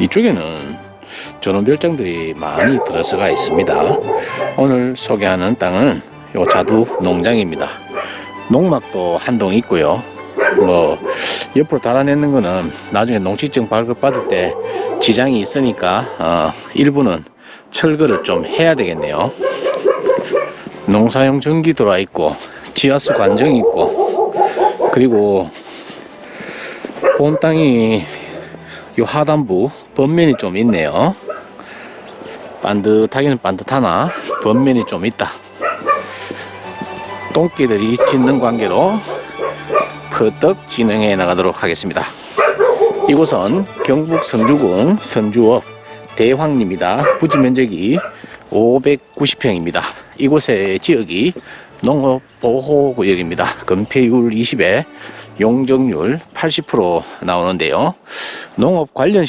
이쪽에는 전원 별장들이 많이 들어서가 있습니다. 오늘 소개하는 땅은 요 자두 농장입니다. 농막도 한 동 있고요. 뭐 옆으로 달아내는 거는 나중에 농식증 발급 받을 때 지장이 있으니까 어, 일부는 철거를 좀 해야 되겠네요. 농사용 전기 들어와 있고 지하수 관정이 있고 그리고 본 땅이 요 하단부 번면이 좀 있네요. 반듯하기는 반듯하나 번면이 좀 있다. 똥개들이 짖는 관계로 퍼뜩 진행해 나가도록 하겠습니다. 이곳은 경북 선주군 선주읍 대황리입니다. 부지 면적이 590평입니다. 이곳의 지역이 농업보호구역입니다. 건폐율 20에 용적률 80% 나오는데요. 농업 관련